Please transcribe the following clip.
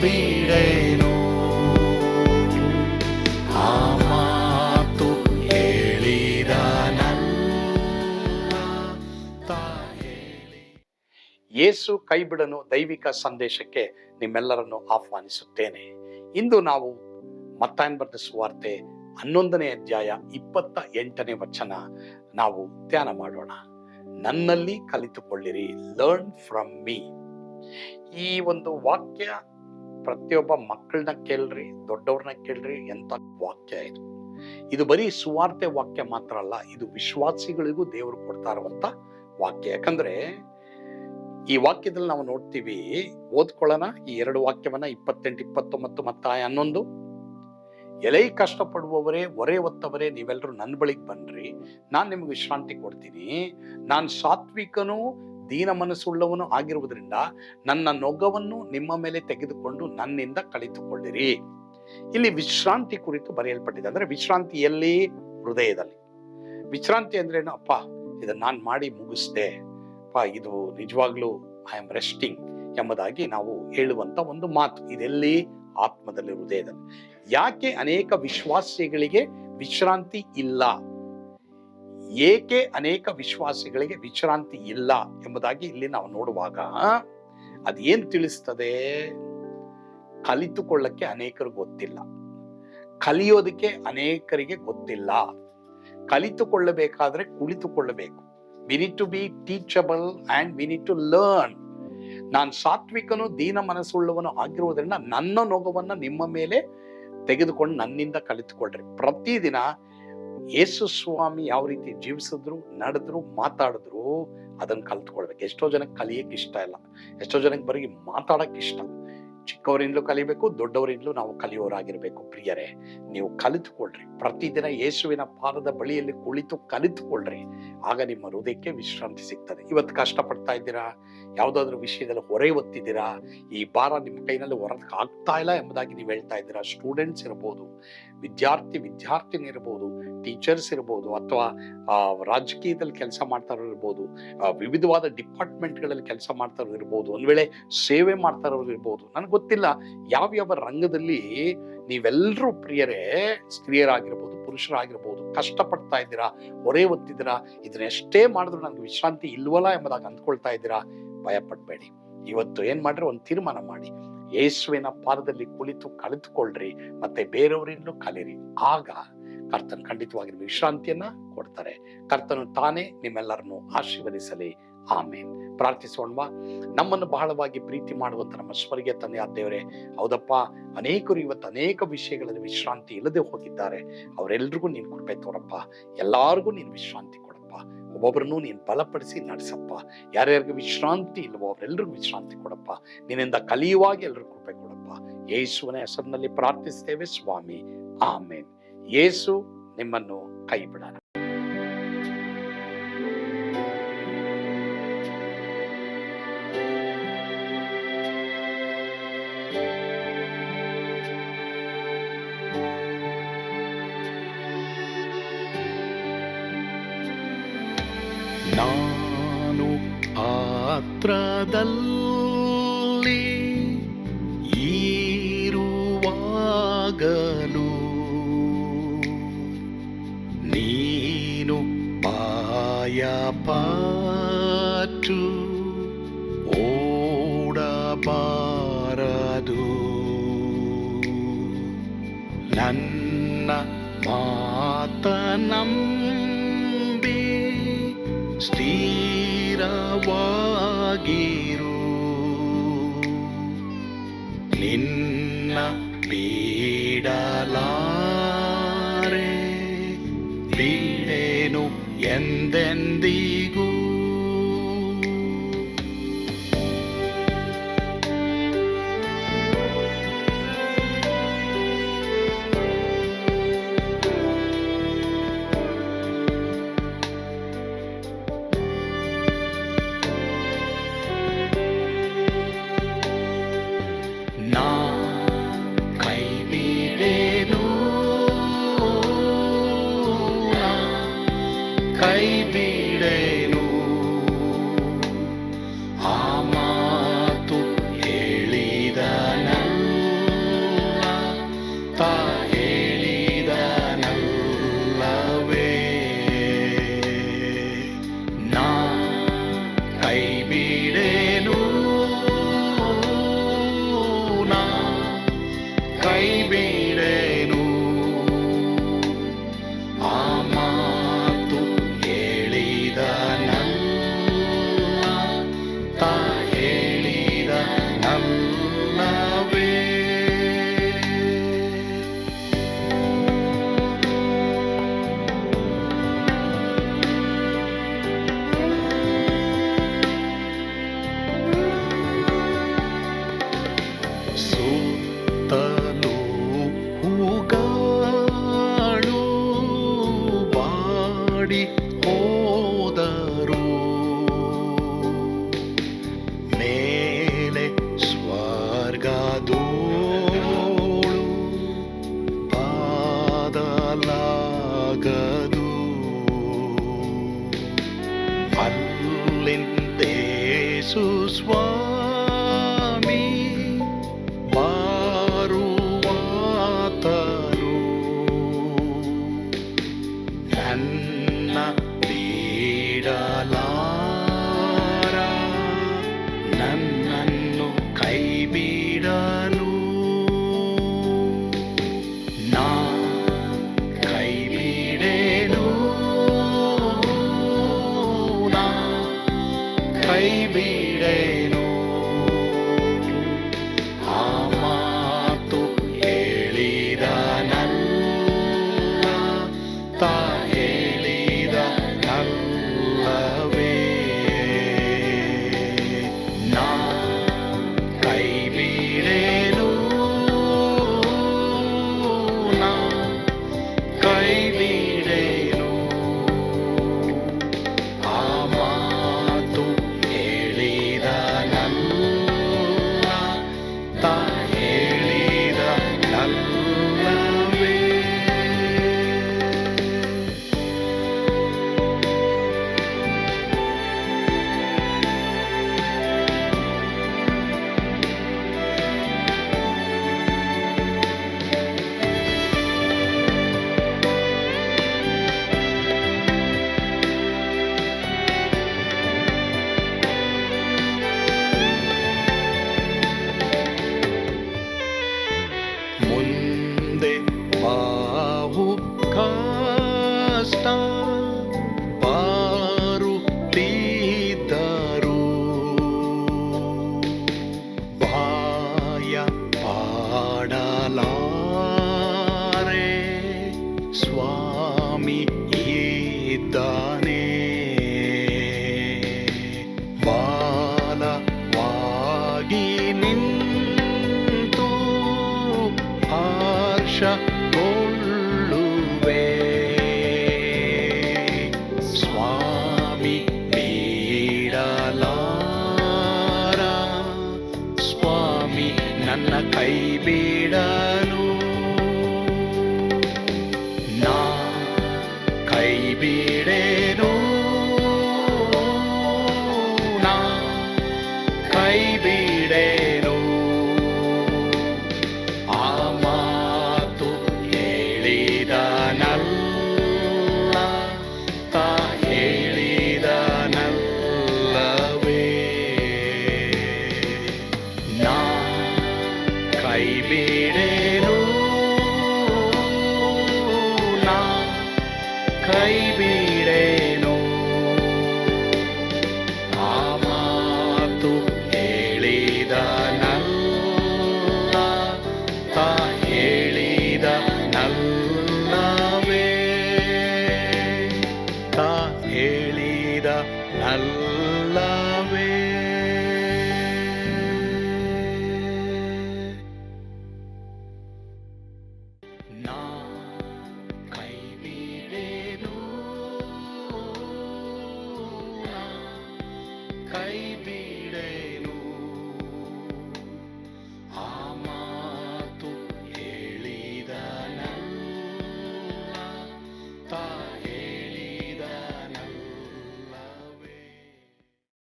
ಬಿಡೇನು? ಆ ಮಾತು ಹೇಳಿದ ಯೇಸು ಕೈಬಿಡನು ದೈವಿಕ ಸಂದೇಶಕ್ಕೆ ನಿಮ್ಮೆಲ್ಲರನ್ನು ಆಹ್ವಾನಿಸುತ್ತೇನೆ. ಇಂದು ನಾವು ಮತ್ತಾಯನ್ ಸುವಾರ್ತೆ ಹನ್ನೊಂದನೇ ಅಧ್ಯಾಯ ಇಪ್ಪತ್ತ ಎಂಟನೇ ವಚನ ನಾವು ಧ್ಯಾನ ಮಾಡೋಣ. ನನ್ನಲ್ಲಿ ಕಲಿತುಕೊಳ್ಳಿರಿ ಲರ್ನ್ ಫ್ರಮ್ ಮೀ ಈ ಒಂದು ವಾಕ್ಯ ಪ್ರತಿಯೊಬ್ಬ ಮಕ್ಕಳನ್ನ ಕೇಳ್ರಿ, ದೊಡ್ಡವ್ರನ್ನ ಕೇಳ್ರಿ, ಎಂತ ವಾಕ್ಯ ಇದು. ಇದು ಬರೀ ಸುವಾರ್ತೆ ವಾಕ್ಯ ಮಾತ್ರ ಅಲ್ಲ, ಇದು ವಿಶ್ವಾಸಿಗಳಿಗೂ ದೇವರು ಕೊಡ್ತಾ ಇರುವಂತ ವಾಕ್ಯ. ಯಾಕಂದ್ರೆ ಈ ವಾಕ್ಯದಲ್ಲಿ ನಾವು ನೋಡ್ತೀವಿ, ಓದ್ಕೊಳ್ಳೋಣ, ಈ ಎರಡು ವಾಕ್ಯವನ್ನ ಇಪ್ಪತ್ತೆಂಟು, ಇಪ್ಪತ್ತೊಂಬತ್ತು ಮತ್ತು ಹನ್ನೊಂದು. ಎಲೆ ಕಷ್ಟಪಡುವವರೇ, ಹೊರೆ ಒತ್ತವರೇ ನೀವೆಲ್ಲರೂ ನನ್ನ ಬಳಿಗೆ ಬನ್ನಿರಿ ನಾನು ನಿಮ್ಗೆ ವಿಶ್ರಾಂತಿ ಕೊಡ್ತೀನಿ. ನಾನು ಸಾತ್ವಿಕನು ದೀನ ಮನಸ್ಸುಳ್ಳವನು ಆಗಿರುವುದರಿಂದ ನನ್ನ ನೊಗವನ್ನು ನಿಮ್ಮ ಮೇಲೆ ತೆಗೆದುಕೊಂಡು ನನ್ನಿಂದ ಕಳಿತುಕೊಳ್ಳಿರಿ ಇಲ್ಲಿ ವಿಶ್ರಾಂತಿ ಕುರಿತು ಬರೆಯಲ್ಪಟ್ಟಿದೆ. ಅಂದ್ರೆ ವಿಶ್ರಾಂತಿ ಎಲ್ಲಿ ಹೃದಯದಲ್ಲಿ. ವಿಶ್ರಾಂತಿ ಅಂದ್ರೇನು ಅಪ್ಪ ಇದನ್ನ ನಾನು ಮಾಡಿ ಮುಗಿಸ್ದೆ. ಅಪ್ಪ, ಇದು ನಿಜವಾಗ್ಲೂ ಐ ಆಮ್ ರೆಸ್ಟಿಂಗ್ ಎಂಬುದಾಗಿ ನಾವು ಹೇಳುವಂತ ಒಂದು ಮಾತು. ಇದೆಲ್ಲಿ? ಆತ್ಮದಲ್ಲಿ, ಹೃದಯದಲ್ಲಿ. ಯಾಕೆ ಅನೇಕ ವಿಶ್ವಾಸಿಗಳಿಗೆ ವಿಶ್ರಾಂತಿ ಇಲ್ಲ? ಏಕೆ ಅನೇಕ ವಿಶ್ವಾಸಿಗಳಿಗೆ ವಿಶ್ರಾಂತಿ ಇಲ್ಲ ಎಂಬುದಾಗಿ ಇಲ್ಲಿ ನಾವು ನೋಡುವಾಗ ಅದೇನು ತಿಳಿಸ್ತದೆ? ಕಲಿತುಕೊಳ್ಳಕ್ಕೆ ಅನೇಕರು ಗೊತ್ತಿಲ್ಲ. ಕಲಿಯೋದಕ್ಕೆ ಅನೇಕರಿಗೆ ಗೊತ್ತಿಲ್ಲ. ಕಲಿತುಕೊಳ್ಳಬೇಕಾದ್ರೆ ಕುಳಿತುಕೊಳ್ಳಬೇಕು. We need to be teachable and we need to learn ನಾನು ಸಾತ್ವಿಕನು ದೀನ ಮನಸ್ಸುಳ್ಳವನು ಆಗಿರುವುದರಿಂದ ನನ್ನ ನೊಗವನ್ನು ನಿಮ್ಮ ಮೇಲೆ ತೆಗೆದುಕೊಂಡು ನನ್ನಿಂದ ಕಲಿತುಕೊಳ್ಳ್ರಿ ಪ್ರತಿದಿನ ಯೇಸು ಸ್ವಾಮಿ ಯಾವ ರೀತಿ ಜೀವಿಸಿದ್ರು, ನಡೆದ್ರು, ಮಾತಾಡಿದ್ರು, ಅದನ್ನು ಕಲ್ತ್ಕೊಳ್ಬೇಕು. ಎಷ್ಟೋ ಜನಕ್ಕೆ ಕಲಿಯಕ್ಕೆ ಇಷ್ಟ ಇಲ್ಲ. ಎಷ್ಟೋ ಜನಕ್ಕೆ ಬರೀ ಮಾತಾಡಕ್ ಇಷ್ಟ. ಚಿಕ್ಕವರಿಂದಲೂ ಕಲಿಬೇಕು, ದೊಡ್ಡವರಿಂದಲೂ ನಾವು ಕಲಿಯೋರಾಗಿರ್ಬೇಕು ಪ್ರಿಯರೇ. ನೀವು ಕಲಿತುಕೊಳ್ರಿ. ಪ್ರತಿದಿನ ಯೇಸುವಿನ ಪಾದದ ಬಳಿಯಲ್ಲಿ ಕುಳಿತು ಕಲಿತುಕೊಳ್ರಿ. ಆಗ ನಿಮ್ಮ ಹೃದಯಕ್ಕೆ ವಿಶ್ರಾಂತಿ ಸಿಗ್ತದೆ. ಇವತ್ತು ಕಷ್ಟಪಡ್ತಾ ಇದ್ದೀರಾ? ಯಾವುದಾದ್ರೂ ವಿಷಯದಲ್ಲಿ ಹೊರೆ ಒತ್ತಿದ್ದೀರಾ? ಈ ಭಾರ ನಿಮ್ಮ ಕೈನಲ್ಲಿ ಹೊರಕ್ಕೆ ಆಗ್ತಾ ಇಲ್ಲ ಎಂಬುದಾಗಿ ನೀವು ಹೇಳ್ತಾ ಇದ್ದೀರಾ? ಸ್ಟೂಡೆಂಟ್ಸ್ ಇರ್ಬೋದು, ವಿದ್ಯಾರ್ಥಿ ವಿದ್ಯಾರ್ಥಿನಿ ಇರ್ಬೋದು, ಟೀಚರ್ಸ್ ಇರ್ಬೋದು ಅಥವಾ ರಾಜಕೀಯದಲ್ಲಿ ಕೆಲಸ ಮಾಡ್ತಾರೋ ಇರ್ಬೋದು ವಿವಿಧವಾದ ಡಿಪಾರ್ಟ್ಮೆಂಟ್ಗಳಲ್ಲಿ ಕೆಲಸ ಮಾಡ್ತಾರೋ ಇರ್ಬೋದು, ಒಂದು ವೇಳೆ ಸೇವೆ ಮಾಡ್ತಾ ಇರೋರು ಇರ್ಬೋದು, ನನಗೆ ಗೊತ್ತಿಲ್ಲ. ಯಾವ್ಯಾವ ರಂಗದಲ್ಲಿ ನೀವೆಲ್ಲರೂ ಪ್ರಿಯರೇ ಸ್ತ್ರೀಯರಾಗಿರ್ಬೋದು, ಪುರುಷರಾಗಿರ್ಬೋದು, ಕಷ್ಟಪಡ್ತಾ ಇದ್ದೀರಾ, ಹೊರೆ ಹೊತ್ತಿದ್ದೀರಾ ಇದನ್ನೆಷ್ಟೇ ಮಾಡಿದ್ರು ನನಗೆ ವಿಶ್ರಾಂತಿ ಇಲ್ವಲ್ಲ ಎಂಬುದಾಗಿ ಅಂದ್ಕೊಳ್ತಾ ಇದ್ದೀರಾ? ಭಯ ಪಡ್ಬೇಡಿ ಇವತ್ತು ಏನು ಮಾಡ್ರಿ? ಒಂದು ತೀರ್ಮಾನ ಮಾಡಿ. ಯೇಸುವಿನ ಪಾದದಲ್ಲಿ ಕುಳಿತು ಕಳೆದುಕೊಳ್ಳ್ರಿ ಮತ್ತೆ ಬೇರೆಯವರಿಂದಲೂ ಕಲಿರಿ. ಆಗ ಕರ್ತನ್ ಖಂಡಿತವಾಗಿ ವಿಶ್ರಾಂತಿಯನ್ನ ಕೊಡ್ತಾರೆ. ಕರ್ತನು ತಾನೇ ನಿಮ್ಮೆಲ್ಲರನ್ನು ಆಶೀರ್ವದಿಸಲಿ. ಆಮೇನ್. ಪ್ರಾರ್ಥಿಸೋಣವಾ. ನಮ್ಮನ್ನು ಬಹಳವಾಗಿ ಪ್ರೀತಿ ಮಾಡುವಂತ ನಮ್ಮ ಸ್ವರ್ಗೀಯ ತಂದೆ ದೇವರೇ, ಹೌದಪ್ಪ. ಅನೇಕರು ಇವತ್ತು ಅನೇಕ ವಿಷಯಗಳಲ್ಲಿ ವಿಶ್ರಾಂತಿ ಇಲ್ಲದೆ ಹೋಗಿದ್ದಾರೆ. ಅವರೆಲ್ರಿಗೂ ನೀನು ಕೊಡ್ಬೇಕು ತೋರಪ್ಪ. ಎಲ್ಲಾರ್ಗೂ ನೀನು ವಿಶ್ರಾಂತಿ ಕೊಡಪ್ಪ ಒಬ್ಬೊಬ್ಬರನ್ನು ನೀನು ಬಲಪಡಿಸಿ ನಡೆಸಪ್ಪ. ಯಾರ್ಯಾರಿಗೆ ವಿಶ್ರಾಂತಿ ಇಲ್ವೋ ಅವರೆಲ್ಲರಿಗೂ ವಿಶ್ರಾಂತಿ ಕೊಡಪ್ಪ. ನಿನ್ನಿಂದ ಕಲಿಯುವಾಗಿ ಎಲ್ರಿಗೂ ಕೃಪೆ ಕೊಡಪ್ಪ. ಯೇಸುವಿನ ಹೆಸರಿನಲ್ಲಿ ಪ್ರಾರ್ಥಿಸ್ತೇವೆ ಸ್ವಾಮಿ. ಆಮೇನ್. ಯೇಸು ನಿಮ್ಮನ್ನು ಕೈ ಬಿಡಲ್ಲ ನಾನು ಪಾತ್ರದಲ್ಲಿ ಈರುವಾಗಲು ನೀನು ಬಾಯ ಪಾಟು ಓಡಬಾರದು ನನ್ನ ಮಾತನಂಬಿ ಸ್ಥಿರವಾಗಿರು. ನಿನ್ನ ಬೀಡಲಾರೆ ಬೀಡೇನು ಎಂದೆಂದಿಗೂ ಮಾಡಿ ಹೋದರು ಮೇಲೆ ಸ್ವರ್ಗದೋಳು ಬಾದಲಾಗದು ಅಲ್ಲಿಂದೇಸು ಸ್ವಾಮಿ ಕೈ কাইবে